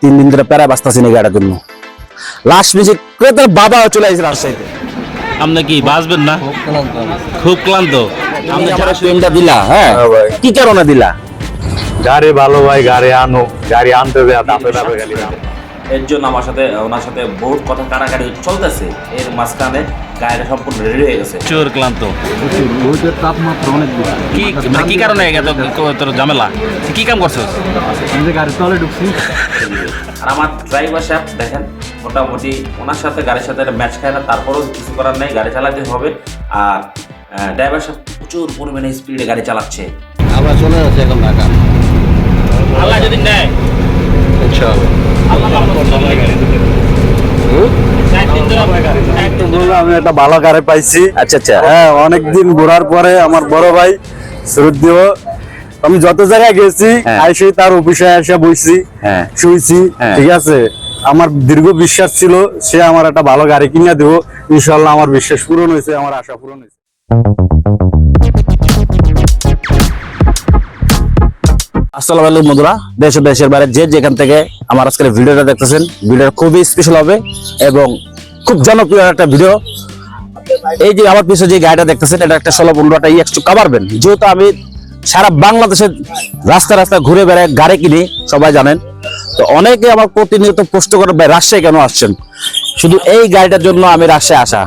তিন দিন ধরে প্যারা বাঁচতেছি না এই গাড়ির জন্য। লাস্ট মিনিট তার বাবা চলে আসছে রাজশাহীতে। আপনি কি বাঁচবেন না? খুব ক্লান্ত। আপনি আমার পেনটা দিলা হ্যাঁ? কি কারণে দিলা? গাড়ি ভালো ভাই গাড়ি আনো। গাড়ি আনতে দেয় দাপে দাপে গাড়ি আনো। এর জন্য আমার সাথে ওনার সাথে বহুত কথা কাটাকাটি চলতেছে। এর মাঝখানে গাড়িটা সম্পূর্ণ রেডি হয়ে গেছে। চোর ক্লান্ত। কি মানে কি কারণে এত তোর ঝামেলা? তুই কি কাম করছিস? আর আমার ড্রাইভার সাহেব দেখেন মোটামুটি ওনার সাথে গাড়ির সাথে ম্যাচ খায় না তারপরেও কিছু করার নেই গাড়ি চালাতে হবে। আর ড্রাইভার সাহেব প্রচুর পরিমাণে স্পিডে গাড়ি চালাচ্ছে। আমরা চলে যাচ্ছি এখন ঢাকা। আল্লাহ যদি নেয়। বলল আমি একটা ভালো গাড়ি পাইছি। আচ্ছা আচ্ছা। হ্যাঁ অনেকদিন ঘোরার পরে আমার বড় ভাই শ্রদ্ধেয়। আমি যত জায়গায় গেছি হ্যাঁ। আইসি তার অফিসে এসে বইছি হ্যাঁ। শুইছি হ্যাঁ। ঠিক আছে? আমার দীর্ঘ বিশ্বাস ছিল সে আমার একটা ভালো গাড়ি কিনে দেবো। ইনশাল্লাহ আমার বিশ্বাস পূরণ হয়েছে আমার আশা পূরণ হয়েছে। আসসালামু আলাইকুম বন্ধুরা, দেশ ও দেশের বাইরে যে যেখান থেকে আমার আজকের ভিডিওটা দেখতেছেন, ভিডিওটা খুবই স্পেশাল হবে এবং খুব জনপ্রিয় একটা ভিডিও। এই যে আমার পিছনে যে গাড়িটা দেখতেছেন, এটা একটা ষোলো পনেরোটা ই একটু কাভারবেন যেহেতু আমি সারা বাংলাদেশের রাস্তা রাস্তা ঘুরে বেড়ায় গাড়ি কিনি, সবাই জানেন। তো অনেকে আমার প্রতিনিয়ত প্রশ্ন করে, ভাই, রাজশাহী কেন আসছেন? শুধু এই গাড়িটার জন্য আমি রাজশাহী আসা।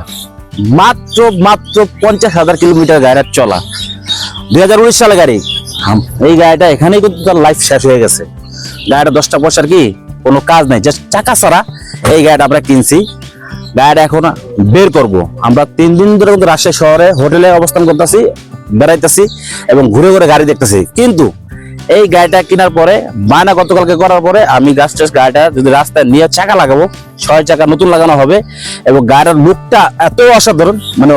মাত্র মাত্র পঞ্চাশ হাজার কিলোমিটার গাড়িটা চলা। দুই হাজার উনিশ সালে গাড়ি। এই গাড়িটা এখানেই কিন্তু তার লাইফ শেষ হয়ে গেছে। গাড়িটা দশটা পয়সার কি? কোনো কাজ নাই জাস্ট চাকা ছাড়া এই গাড়িটা আমরা কিনছি। গাড়িটা এখন বের করব। আমরা তিন দিন ধরে কিন্তু রাজশাহী শহরে হোটেলে অবস্থান করতেছি, বেড়াইতেছি এবং ঘুরে ঘুরে গাড়ি দেখতেছি। কিন্তু এই গাড়িটা কেনার পরে, বায়না গতকালকে করার পরে আমি জাস্ট জাস্ট গাড়িটা যদি রাস্তায় নিয়ে চাকা লাগাবো, ছয় চাকা নতুন লাগানো হবে এবং গাড়ির লুকটা এত অসাধারণ মানে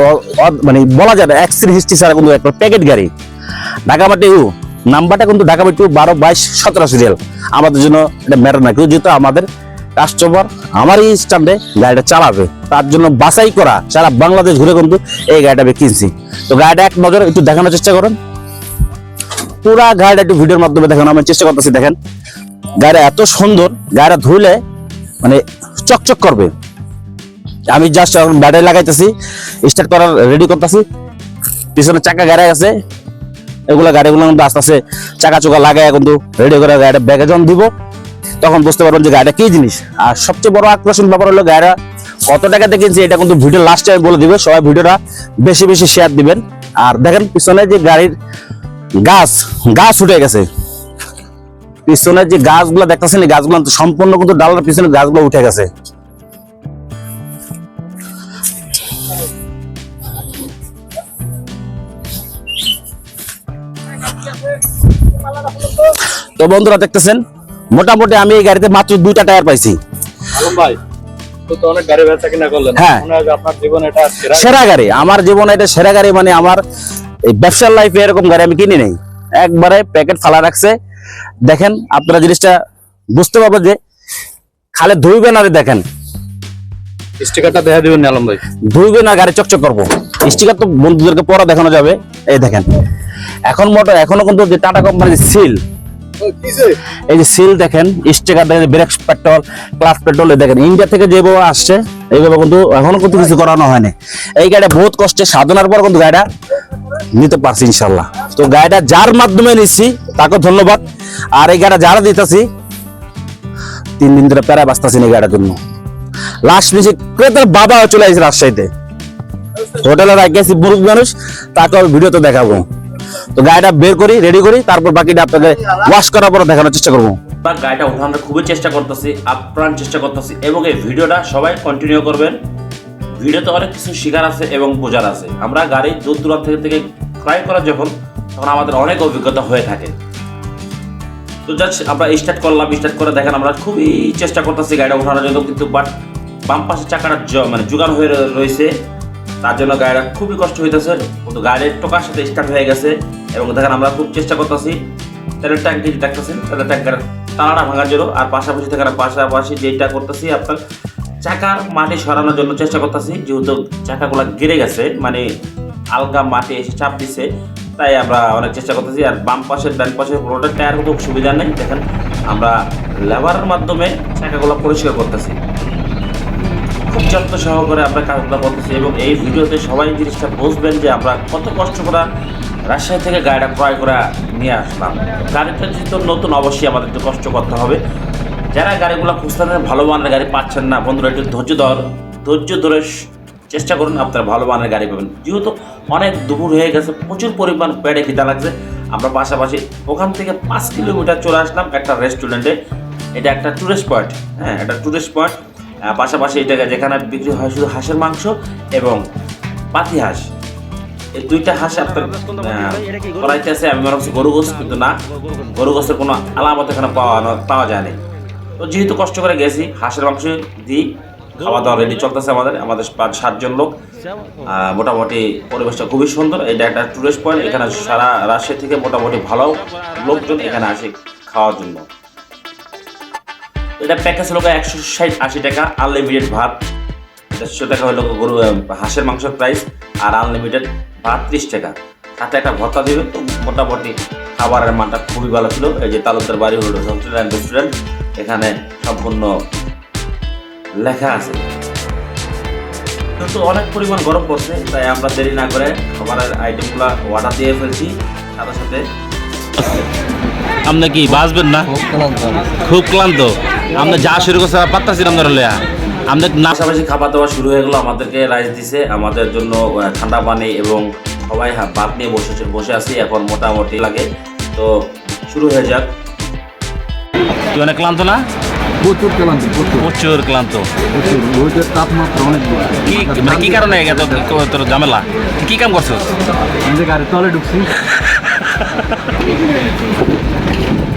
মানে বলা যাবে অ্যাক্সিডেন্ট হিস্ট্রি ছাড়া কিন্তু একটা প্যাকেট গাড়ি। ঢাকামাটি ইউ নাম্বারটা কিন্তু ঢাকামাটি ইউ বারো বাইশ সতেরো সিরিয়াল আমাদের জন্য এটা ম্যাটার না, কিন্তু যেহেতু আমাদের কাস্টমার আমার এই স্ট্যান্ডে গাড়িটা চালাবে, তার জন্য বাছাই করা সারা বাংলাদেশ ঘুরে কিন্তু এই গাড়িটা আমি কিনছি। তো গাড়িটা এক নজরে একটু দেখানোর চেষ্টা করেন। পুরা গাড়িটা একটু ভিডিওর মাধ্যমে দেখানো আমি চেষ্টা করতেছি, দেখেন। গাড়িটা এত সুন্দর, গাড়িটা ধুইলে মানে চকচক করবে। আমি জাস্ট এখন ব্যাটারি লাগাইতেছি স্টার্ট করার রেডি করতেছি। পিছনে চাকা গাড়ি আছে। এগুলা গাড়িগুলো কিন্তু আস্তে আস্তে চাকা চোকা লাগাই কিন্তু রেডি করে গাড়িটা ব্যাগে যখন দিব, তখন বুঝতে পারবেন যে গাড়িটা কি জিনিস। আর সবচেয়ে বড় আকর্ষণ ব্যাপার হলো গাড়িটা কত টাকাতে কিনছি, এটা কিন্তু ভিডিও লাস্টে আমি বলে দিবে, সবাই ভিডিওটা বেশি বেশি শেয়ার দিবেন। আর দেখেন পিছনে যে গাড়ির গাছ গাছ উঠে গেছে। পিছনে যে গাছগুলো দেখতেছেন, এই গাছগুলো সম্পূর্ণ কিন্তু ডালার পিছনে গাছগুলো উঠে গেছে। তো বন্ধুরা দেখতেছেন মোটামুটি আমি এই গাড়িতে মাত্র দুইটা টায়ার পাইছি। ভাই হ্যাঁ। সেরা সেরা গাড়ি আমার জীবনে এটা সেরা গাড়ি মানে আমার এই ব্যবসার লাইফে এরকম গাড়ি আমি কিনি নেই। একবারে প্যাকেট ফালা রাখছে। দেখেন আপনারা জিনিসটা বুঝতে পারবেন যে খালে ধুইবেন আর দেখেন। স্টিকারটা দেখা দিবেন আলম ভাই। ধুইবেন আর গাড়ি চকচক করব। স্টিকার তো বন্ধুদেরকে পরে দেখানো যাবে। এই দেখেন। এখন মোটর এখনও কিন্তু যে টাটা কোম্পানির সিল এই যে সিল দেখেন স্টিকার দেখেন ব্রেক পেট্রোল ক্লাস পেট্রোল দেখেন ইন্ডিয়া থেকে যেভাবে আসছে এইভাবে কিন্তু এখনও কিন্তু কিছু করানো হয়নি। এই গাড়িটা বহুত কষ্টে সাধনার পর কিন্তু গাড়িটা নিতে পারছি ইনশাল্লাহ তো গাড়িটা যার মাধ্যমে নিচ্ছি তাকে ধন্যবাদ। আর এই গাড়িটা যারা দিতেছি তিন দিন ধরে প্যারায় বাঁচতেছি এই গাড়ির জন্য। লাস্ট মিনিটে ক্রেতার বাবা চলে আসছে রাজশাহীতে। হোটেলে রাখেছি মুরুখ মানুষ, তাকে আমি ভিডিওতে দেখাবো। তো গাড়িটা বের করি রেডি করি, তারপর বাকিটা আপনাকে ওয়াশ করার পর দেখানোর চেষ্টা করব। বা গাড়িটা উঠানোর খুবই চেষ্টা করতেছি, আপ্রাণ চেষ্টা করতেছি, এবং এই ভিডিওটা সবাই কন্টিনিউ করবেন। ভিডিওতে অনেক কিছু শেখার আছে এবং বোঝার আছে। আমরা গাড়ি দূর দূরান্ত থেকে থেকে ক্রয় করা যখন, তখন আমাদের অনেক অভিজ্ঞতা হয়ে থাকে। তো জাস্ট আমরা স্টার্ট করলাম স্টার্ট করে দেখেন আমরা খুবই চেষ্টা করতেছি গাড়িটা উঠানোর জন্য, কিন্তু বাট বাম পাশে চাকাটা মানে জোগান হয়ে রয়েছে। তার জন্য গাড়িটা খুবই কষ্ট হইতেছে, কিন্তু গাড়ির টোকার সাথে স্টার্ট হয়ে গেছে এবং দেখেন আমরা খুব চেষ্টা করতেছি। তেলের ট্যাঙ্কি দেখতেছেন তেলের ট্যাঙ্কের তালাটা ভাঙার জন্য। আর পাশাপাশি থেকে পাশাপাশি যেটা করতেছি, আপনার চাকার মাটি সরানোর জন্য চেষ্টা করতেছি, যেহেতু চাকাগুলো গেড়ে গেছে মানে আলগা মাটি এসে চাপ দিছে, তাই আমরা অনেক চেষ্টা করতেছি। আর বাম পাশের, ডান পাশের পুরোটা টায়ার কোনো সুবিধা নেই। দেখেন, আমরা লেবারের মাধ্যমে চাকাগুলো পরিষ্কার করতেছি। খুব যত্ন সহকারে আমরা কাজগুলো করতেছি এবং এই ভিডিওতে সবাই জিনিসটা বুঝবেন যে আমরা কত কষ্ট করে রাজশাহী থেকে গাড়িটা ক্রয় করে নিয়ে আসলাম। গাড়িটা যেহেতু নতুন, অবশ্যই আমাদের একটু কষ্ট করতে হবে। যারা গাড়িগুলো খুঁজতেন ভালো মানের গাড়ি পাচ্ছেন না, বন্ধুরা, একটু ধৈর্য ধর ধৈর্য ধরে চেষ্টা করুন, আপনারা ভালো মানের গাড়ি পাবেন। যেহেতু অনেক দুপুর হয়ে গেছে, প্রচুর পরিমাণ পেটে খিদা লাগছে। আমরা পাশাপাশি ওখান থেকে পাঁচ কিলোমিটার চলে আসলাম একটা রেস্টুরেন্টে এটা একটা টুরিস্ট পয়েন্ট হ্যাঁ একটা টুরিস্ট পয়েন্ট পাশাপাশি এটা যেখানে বিক্রি হয় শুধু হাঁসের মাংস এবং পাতি হাঁস। এই দুইটা হাঁস আপনার করাইতে আছে, আমি মনে গরু গোস কিন্তু না। গরু গোসের কোনো আলামত এখানে পাওয়া পাওয়া যায় না তো যেহেতু কষ্ট করে গেছি, হাঁসের মাংস দিই, খাওয়া দাওয়া রেডি চলতেছে আমাদের আমাদের পাঁচ সাতজন লোক। মোটামুটি পরিবেশটা খুবই সুন্দর। এটা একটা টুরিস্ট পয়েন্ট এখানে সারা রাজশাহী থেকে মোটামুটি ভালো লোকজন এখানে আসে খাওয়ার জন্য। এটা প্যাকেজ হলো একশো ষাট আশি টাকা আনলিমিটেড ভাত। দেড়শো টাকা হলো গরু হাঁসের মাংসের প্রাইস আর আনলিমিটেড ভাত ত্রিশ টাকা। সাথে একটা ভর্তা দেবে তো মোটামুটি খাবারের মানটা খুবই ভালো ছিল। এই যে তালুকদার বাড়ি হলো হোটেল অ্যান্ড রেস্টুরেন্ট এখানে সম্পূর্ণ লেখা আছে। কিন্তু অনেক পরিমাণ গরম পড়ছে তাই আমরা দেরি না করে খাবারের আইটেমগুলো অর্ডার দিয়ে ফেলছি। সাথে সাথে আপনি কি বাঁচবেন না? খুব ক্লান্ত। আপনি যা শুরু করছে পাত্তাছি আপনার লেয়া না পাশাপাশি খাবার দাবার শুরু হয়ে গেলো আমাদেরকে রাইস দিছে আমাদের জন্য ঠান্ডা পানি এবং সবাই হা- ভাত নিয়ে বসে বসে আছি এখন মোটামুটি লাগে। তো শুরু হয়ে যাক। তুই অনেক ক্লান্ত না? প্রচুর ক্লান্ত প্রচুর। প্রচুর ক্লান্ত। প্রচুর রোদের তাপমাত্রা অনেক কি মানে কি কারণে এত তোর ঝামেলা? তুই কি কাম করছ আমি গাড়ি তলে ঢুকছি।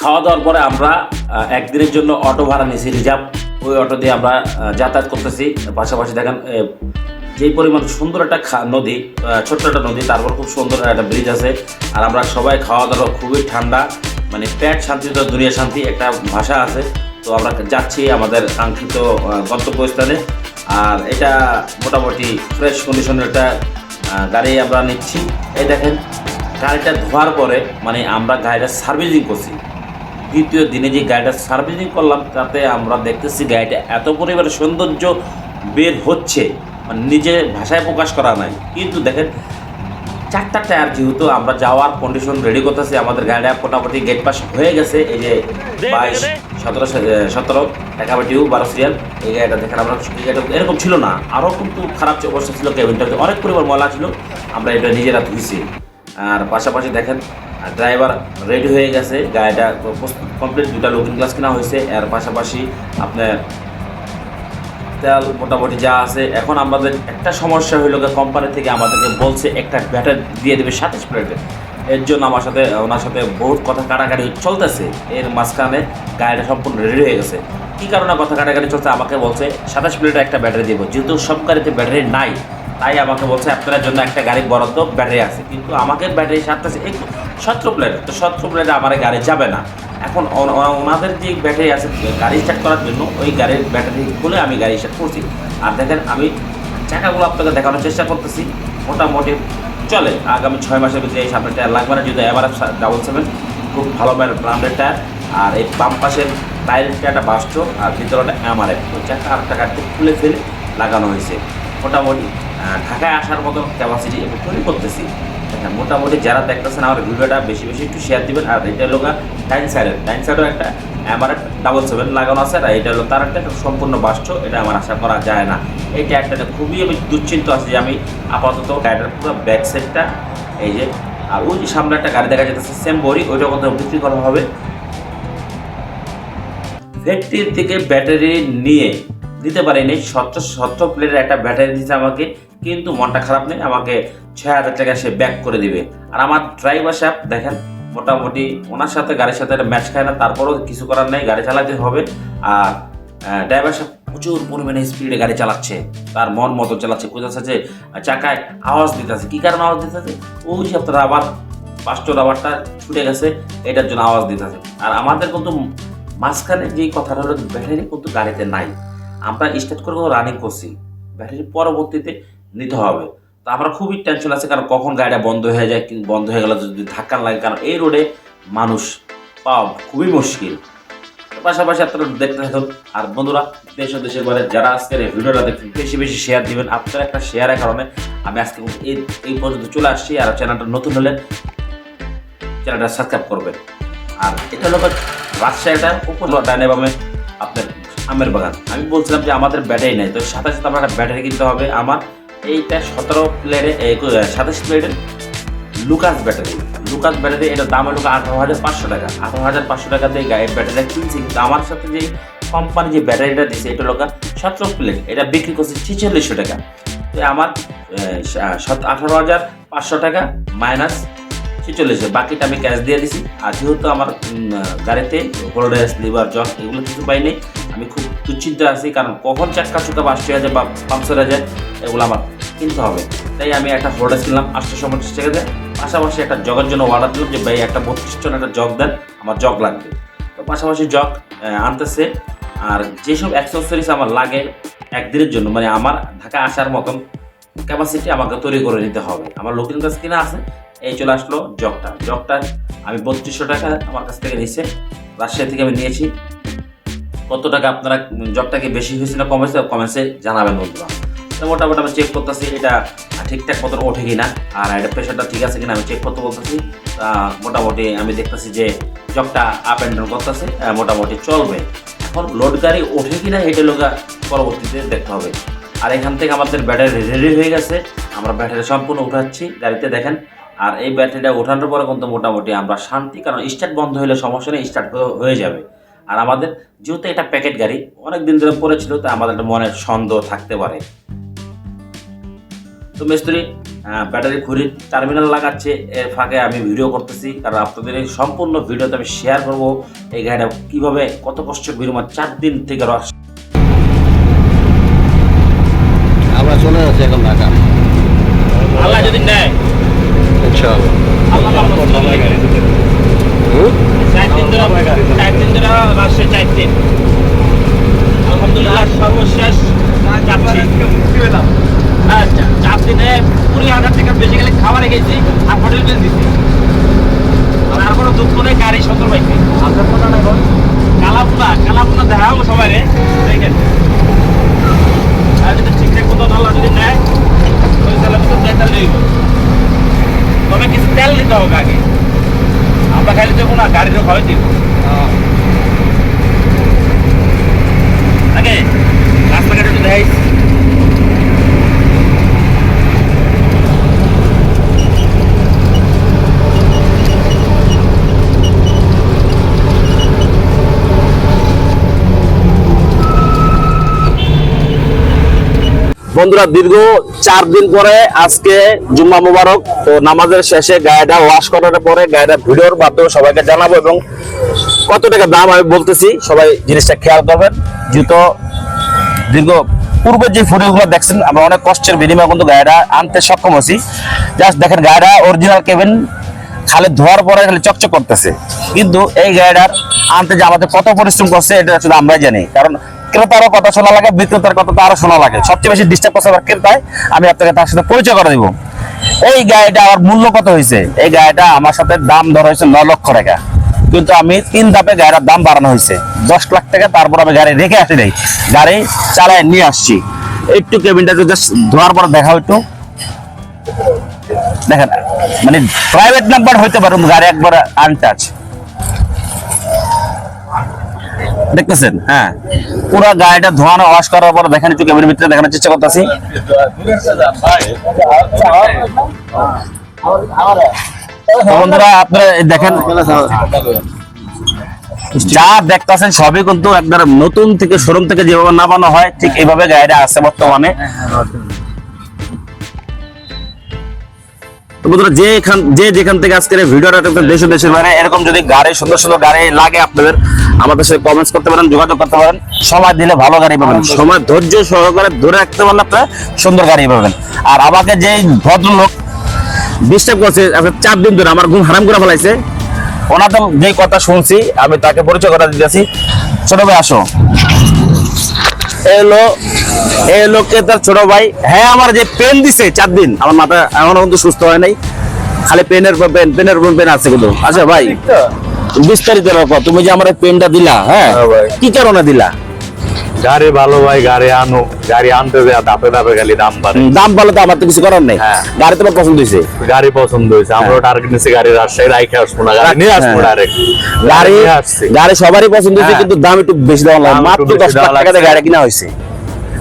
খাওয়া দাওয়ার পরে আমরা একদিনের জন্য অটো ভাড়া নিয়েছি, রিজার্ভ। ওই অটো দিয়ে আমরা যাতায়াত করতেছি। পাশাপাশি দেখেন যেই পরিমাণ সুন্দর একটা নদী ছোট্ট একটা নদী তারপর খুব সুন্দর একটা ব্রিজ আছে। আর আমরা সবাই খাওয়া দাওয়া খুবই ঠান্ডা মানে পেট শান্তি, তো দুনিয়া শান্তি একটা ভাষা আছে। তো আমরা যাচ্ছি আমাদের কাঙ্ক্ষিত গন্তব্যস্থানে। আর এটা মোটামুটি ফ্রেশ কন্ডিশনের একটা গাড়ি আমরা নিচ্ছি। এই দেখেন, গাড়িটা ধোয়ার পরে মানে আমরা গাড়িটা সার্ভিসিং করছি। দ্বিতীয় দিনে যে গাড়িটা সার্ভিসিং করলাম, তাতে আমরা দেখতেছি গাড়িটা এত পরিমাণে সৌন্দর্য বের হচ্ছে। মানে নিজের ভাষায় প্রকাশ করা নাই। কিন্তু দেখেন চারটা টায়ার যেহেতু আমরা যাওয়ার কন্ডিশন রেডি করতেছি, আমাদের গাড়িটা মোটামুটি গেট পাস হয়ে গেছে। এই যে বাইশ, সতেরো সতেরো একাবাটি বারো সিরিয়াল এই গাড়িটা দেখেন আমরা এরকম ছিল না। আরও কিন্তু খারাপ অবস্থা ছিল কেবিনটাতে অনেক পরিমাণ ময়লা ছিল, আমরা এটা নিজেরা ধুইছি। আর পাশাপাশি দেখেন ড্রাইভার রেডি হয়ে গেছে, গাড়িটা কমপ্লিট দুটা লুকিং গ্লাস কেনা হয়েছে। এর পাশাপাশি আপনার তেল মোটামুটি যা আছে। এখন আমাদের একটা সমস্যা হইল কোম্পানি থেকে আমাদেরকে বলছে, একটা ব্যাটারি দিয়ে দেবে সাতাশ প্লেটে এর জন্য আমার সাথে, ওনার সাথে বহুত কথা কাটাকাটি চলতেছে। এর মাঝখানে গাড়িটা সম্পূর্ণ রেডি হয়ে গেছে। কী কারণে কথা কাটাকাটি চলছে? আমাকে বলছে, সাতাশ প্লেটে একটা ব্যাটারি দেবো। যেহেতু সব গাড়িতে ব্যাটারি নাই, তাই আমাকে বলছে আপনার জন্য একটা গাড়ি বরাদ্দ ব্যাটারি আছে। কিন্তু আমাকে ব্যাটারি সাতটা সতেরো প্লেট তো সতেরো প্লেটে আমার গাড়ি যাবে না। এখন ওনা- ওনা- ওনাদের যে ব্যাটারি আছে, গাড়ি স্টার্ট করার জন্য ওই গাড়ির ব্যাটারি খুলে আমি গাড়ি স্টার্ট করছি। আর দেখেন আমি চাকাগুলো আপনাকে দেখানোর চেষ্টা করতেছি। মোটামুটি চলে। আগামী ছয় মাসের ভিতরে এই সামনে টায়ার লাগবে না, যদি এবার ডাবল সেভেন খুব ভালো ব্র্যান্ডের টায়ার আর এই বাম পাশের টায়ারের টায়ারটা বাস্ট আর ভিতরটা এমআরএফ চাকা আরেকটা গাড়িতে খুলে ফেলে লাগানো হয়েছে। মোটামুটি ঢাকায় আসার মতো ক্যাপাসিটি আমি তৈরি করতেছি। হ্যাঁ মোটামুটি যারা দেখতেছেন আমার ভিডিওটা বেশি বেশি একটু শেয়ার দিবেন। আর এটা হলো টাইন সাইডের টাইন সাইডেও একটা আমার ডাবল সেভেন লাগানো আছে আর এটা হলো তার একটা সম্পূর্ণ বাস্ট এটা আমার আশা করা যায় না। এইটা একটা খুবই আমি দুশ্চিন্ত আছি যে আমি আপাতত গাড়িটার পুরো ব্যাক সাইডটা এই যে, আর ওই যে সামনে একটা গাড়ি দেখা যাচ্ছে সেম বড়ি ওইটা কত বিক্রি করা হবে। ফ্যাক্টরি থেকে ব্যাটারি নিয়ে দিতে পারিনি। সত্তর সত্তর প্লেটের একটা ব্যাটারি দিতে আমাকে, কিন্তু মনটা খারাপ নেই, আমাকে ছয় হাজার টাকা সে ব্যাক করে দিবে। আর আমার ড্রাইভার সাহেব, দেখেন, মোটামুটি ওনার সাথে, গাড়ির সাথে একটা ম্যাচ খায় না, তারপরেও কিছু করার নেই, গাড়ি চালাতে হবে। আর ড্রাইভার সাহেব প্রচুর পরিমাণে স্পিডে গাড়ি চালাচ্ছে, তার মন মতো চালাচ্ছে কোথাচ্ছে যে, চাকায় আওয়াজ দিতেছে। কী কারণে আওয়াজ দিতেছে? ওই যে আপনার আবার পাঁচটো রাবারটা ছুটে গেছে, এটার জন্য আওয়াজ দিতেছে। আর আমাদের কিন্তু মাঝখানে যেই কথাটা হলো ব্যাটারি কিন্তু গাড়িতে নাই। আমরা স্টার্ট করে রানিং করছি ব্যাটারি পরবর্তীতে নিতে হবে। তো আমরা খুবই টেনশন আছে, কারণ কখন গাড়িটা বন্ধ হয়ে যায় কি বন্ধ হয়ে গেলে যদি ধাক্কা লাগে, কারণ এই রোডে মানুষ পাওয়া খুবই মুশকিল। পাশাপাশি আপনারা দেখতে থাকুন। আর বন্ধুরা, দেশ ও দেশের যারা আজকের এই ভিডিওটা দেখবেন বেশি বেশি শেয়ার দিবেন। আপনার একটা শেয়ারের কারণে আমি আজকে এই এই পর্যন্ত চলে আসছি। আর চ্যানেলটা নতুন হলে চ্যানেলটা সাবস্ক্রাইব করবেন। আর এটা হলো রাজশাহীটা উপর ডানে বামে আপনার আমের বাগান। আমি বলছিলাম যে আমাদের ব্যাটারি নেই, তো সাথে সাথে আমার একটা ব্যাটারি কিনতে হবে। আমার এইটা সতেরো প্লেটে সাতাশ প্লেটের লুকাস ব্যাটারি। লুকাস ব্যাটারি এটা দাম হলো আঠারো হাজার পাঁচশো টাকা। আঠারো হাজার পাঁচশো টাকা দিয়ে গাড়ির ব্যাটারিটা কিনছি, কিন্তু আমার সাথে যে কোম্পানি যে ব্যাটারিটা দিচ্ছে এটা হলো সতেরো প্লেট। এটা বিক্রি করছে ছেচল্লিশশো টাকা। তো আমার আঠারো হাজার পাঁচশো টাকা মাইনাস ছেচল্লিশে বাকিটা আমি ক্যাশ দিয়ে দিছি। আর যেহেতু আমার গাড়িতে হোল্ডার লিভার, জগ, এগুলো কিছু পাইনি আমি খুব দুশ্চিন্ত আছি, কারণ কখন চাক্কা চুকা বাস্ট হয়ে যায় বা পাংচার হয়ে যায়, এগুলো আমার কিনতে হবে। তাই আমি একটা হোল্ডার কিনলাম আটশোশো পঞ্চাশ টাকা পাশাপাশি একটা জগের জন্য অর্ডার দিলাম যে, ভাই, একটা বত্রিশ জন একটা জগ দেন, আমার জগ লাগবে। তো পাশাপাশি জগ আনতেছে। আর যেসব অ্যাক্সেসরিজ আমার লাগে একদিনের জন্য মানে আমার ঢাকা আসার মতন ক্যাপাসিটি আমাকে তৈরি করে নিতে হবে। আমার লোকের কাছে কিনা আছে, এই চলে আসলো জগটা। জগটা আমি বত্রিশশো টাকা আমার কাছ থেকে নিচ্ছে রাজশাহী থেকে আমি নিয়েছি। কত টাকা আপনারা উম, জবটা কি বেশি হয়েছে না কমেছে কমেছে জানাবেন বন্ধুরা। তো মোটামুটি আমি চেক করতেছি এটা ঠিকঠাক মতন ওঠে কিনা আর এটা প্রেশারটা ঠিক আছে কিনা আমি চেক করতে বলতেছি। মোটামুটি আমি দেখতেছি যে জবটা আপ অ্যান্ড ডাউন করতেছে মোটামুটি চলবে। এখন লোড গাড়ি ওঠে কিনা এটা লোক পরবর্তীতে দেখতে হবে। আর এখান থেকে আমাদের ব্যাটারি রেডি হয়ে গেছে আমরা ব্যাটারি সম্পূর্ণ উঠাচ্ছি গাড়িতে দেখেন। আর এই ব্যাটারিটা ওঠানোর পরে কিন্তু মোটামুটি আমরা শান্তি কারণ স্টার্ট বন্ধ হলে সমস্যা নেই স্টার্ট হয়ে যাবে। আর আমাদের যেহেতু এটা প্যাকেট গাড়ি অনেক দিন ধরে পড়েছিল তো আমাদের একটা মনের সন্দেহ থাকতে পারে। তো মিস্ত্রি ব্যাটারি ঘুরি টার্মিনাল লাগাচ্ছে এর ফাঁকে আমি ভিডিও করতেছি কারণ আপনাদের এই সম্পূর্ণ ভিডিওতে আমি শেয়ার করব এই গাড়িটা কীভাবে কত কষ্ট বিরমা চার দিন থেকে রস আমরা চলে যাচ্ছি এখন ঢাকা। আল্লাহ যদি নেয়। আল্লাহ আলহামদুলিল্লাহ, সর্বশেষ হ্যাঁ চা- চার দিনে কুড়ি হাজার টাকা বেশি গেলে খাবার গেছি আর হোটেল বিল দিছি। আর কোনো দুঃখ নেই, গাড়ি সতর্ক পাইছি আপনার কথা না কালাপুনা কালাপুনা দেখাও সবাই রে দেখেন আর যদি ঠিকঠাক মতো আল্লাহ যদি নেয় ওই তাহলে তো তেল লইব তবে কিছু তেল নিতে হবে আগে আমরা খালি দেবো না গাড়িরও খরচ দিব আগে রাস্তাঘাটে যদি দেয় বন্ধুরা, দীর্ঘ চার দিন পরে আজকে জুম্মা মুবারক। তো নামাজের শেষে গাড়িটা ওয়াশ করার পরে গাড়িটা ভিডিওর মাধ্যমে সবাইকে জানাব এবং কত টাকা দাম আমি বলতেছি, সবাই জিনিসটা খেয়াল করবেন। জুতো দীর্ঘ পূর্বের যে ফুটেজগুলো দেখছেন, আমরা অনেক কষ্টের বিনিময়ে কিন্তু গাড়িটা আনতে সক্ষম হয়েছি। জাস্ট দেখেন গাড়িটা অরিজিনাল কেবেন খালি ধোয়ার পরে খালি চকচক করতেছে। কিন্তু এই গাড়িটার আনতে যে আমাদের কত পরিশ্রম করছে, এটা শুধু আমরাই জানি। কারণ ক্রেতারও কথা শোনা লাগে, বিক্রেতার কথা তো আরও শোনা লাগে। সবচেয়ে বেশি ডিস্টার্ব করছে আবার ক্রেতায় আমি আপনাকে তার সাথে পরিচয় করে দিব। এই গাড়িটা আমার মূল্য কত হয়েছে? এই গাড়িটা আমার সাথে দাম ধরা হয়েছে ন লক্ষ টাকা। কিন্তু আমি তিন ধাপে গাড়ির দাম বাড়ানো হয়েছে। দশ লাখ টাকা তারপর আমি গাড়ি রেখে আসি নাই। গাড়ি চালায় নিয়ে আসছি। একটু কেবিনটা যদি ধোয়ার পর দেখাও একটু। দেখেন মানে প্রাইভেট নাম্বার হইতে পারে, গাড়ি একবার আনটাচ দেখতেছেন? হ্যাঁ। পুরো গাড়িটা ধোয়ানো ওয়াশ করার পর দেখেন একটু কেবিনের ভিতরে দেখানোর চেষ্টা করতেছি। বন্ধুরা, আপনারা দেখেন, যা দেখতেছেন সবই কিন্তু একবার নতুন থেকে শোরুম থেকে যেভাবে নামানো হয়, ঠিক এইভাবে গাড়িটা আছে বর্তমানে। তো বন্ধুরা যে এখান যে যেখান থেকে আজকের ভিডিওটা দেশ ও দেশের বাইরে এরকম যদি গাড়ি সুন্দর সুন্দর গাড়ি লাগে আপনাদের আমাদের সাথে কমেন্টস করতে পারেন যোগাযোগ করতে পারেন সময় দিলে ভালো গাড়ি পাবেন। সময় ধৈর্য সহকারে ধরে রাখতে পারলে আপনারা সুন্দর গাড়ি পাবেন। আর আমাকে যে ভদ্রলোক ডিস্টার্ব করছে চার দিন ধরে আমার ঘুম হারাম করে ফেলাইছে ওনাদের যে কথা শুনছি আমি তাকে পরিচয় করে দিতেছি। ছোট ভাই আসো। এলো এই কে তার ছোট ভাই? হ্যাঁ আমার যে পেন দিছে চার দিন আমার মাথা এখনও কিন্তু সুস্থ হয় নাই। খালি পেনের পর পেন পেনের পর পেন আছে কিন্তু। আচ্ছা ভাই বিস্তারিত রাখো তুমি যে আমার পেনটা দিলা হ্যাঁ হ্যাঁ কি কারণে দিলা? গাড়ি ভালো ভাই গাড়ি আনো। গাড়ি আনতে খালি দাম বাড়ে। দাম ভালো তো আমার তো কিছু করার নেই। হ্যাঁ। গাড়ি তোমার পছন্দ হয়েছে? গাড়ি পছন্দ হয়েছে। আমরা টার্গেট নিচ্ছি গাড়ি রাজশাহী রাইখে আসব না গাড়ি নিয়ে আসব হ্যাঁ। ডাইরেক্ট গাড়ি গাড়ি সবারই পছন্দ হয়েছে হ্যাঁ। কিন্তু দাম একটু বেশি দেওয়া লাগে। মাত্র দশ লাখ দেওয়া টাকা দিয়ে লাগছে। গাড়ি কিনা হয়েছে।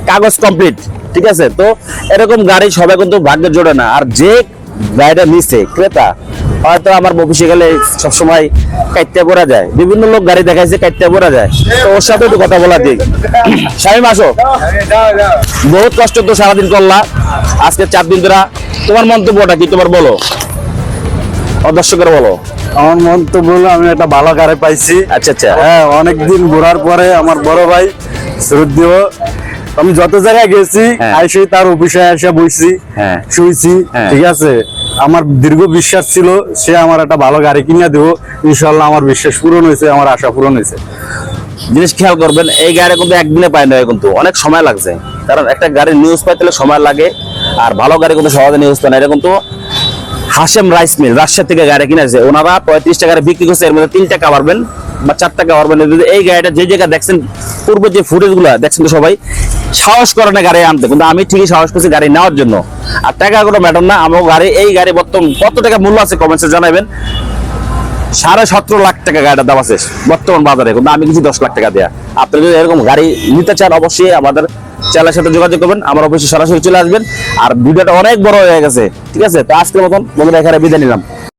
কাগজ কমপ্লিট ঠিক আছে? তো এরকম গাড়ি সবাই কিন্তু ভাগ্যে জোড়ে না। আর যে গাড়িটা নিচ্ছে ক্রেতা হয়তো আমার গেলে সবসময় কাইতে পড়া যায়। বিভিন্ন লোক গাড়ি দেখাইছে কাইতে পড়া যায়। তো ওর সাথে একটু কথা বলা দিক। শামিম আসো। বহুত কষ্ট তো সারাদিন করলা। আজকে চার দিন ধরা তোমার মন্তব্যটা কি? তোমার বলো। দর্শকের বলো। আমার মন্তব্য হলো আমি একটা ভালো গাড়ি পাইছি। আচ্ছা আচ্ছা। হ্যাঁ অনেকদিন ঘোরার পরে আমার বড় ভাই শ্রদ্ধেয়। আমি যত জায়গায় গেছি হ্যাঁ। আইসে তার অফিসে এসে বইছি হ্যাঁ। শুইছি হ্যাঁ। ঠিক আছে? আমার দীর্ঘ বিশ্বাস ছিল সে আমার একটা ভালো গাড়ি কিনে দেবো। ইনশাল্লাহ আমার বিশ্বাস পূরণ হয়েছে, আমার আশা পূরণ হয়েছে। জিনিস খেয়াল করবেন, এই গাড়ি কিন্তু একদিনে পায় না কিন্তু, অনেক সময় লাগছে। কারণ একটা গাড়ির নিউজ পাইতে সময় লাগে, আর ভালো গাড়ি কিন্তু সহজে নিউজ পায় না। এটা কিন্তু হাসেম রাইস মিল, রাজশাহী থেকে গাড়ি কিনেছে ওনারা পঁয়ত্রিশ টাকায় বিক্রি করছে, এর মধ্যে তিন টাকা পারবেন বা চার টাকা পারবেন। এই গাড়িটা যে জায়গায় দেখছেন, পূর্বে যে ফুটেজগুলা দেখছেন তো সবাই, সাহস করে না গাড়ি আনতে। কিন্তু আমি ঠিকই সাহস করছি গাড়ি নেওয়ার জন্য। আর টাকা কোনো ম্যাটার না আমার গাড়ি, এই গাড়ি বর্তমান কত টাকা মূল্য আছে কমেন্টসে জানাবেন। সাড়ে সতেরো লাখ টাকা গাড়িটার দাম আছে বর্তমান বাজারে, কিন্তু আমি কিছু দশ লাখ টাকা দেয়া। আপনি যদি এরকম গাড়ি নিতে চান, অবশ্যই আমাদের চ্যানেলের সাথে যোগাযোগ করবেন, আমার অবশ্যই সরাসরি চলে আসবেন। আর ভিডিওটা অনেক বড় হয়ে গেছে, ঠিক আছে? তো আজকের মতন, বন্ধুরা, এখানে বিদায় নিলাম।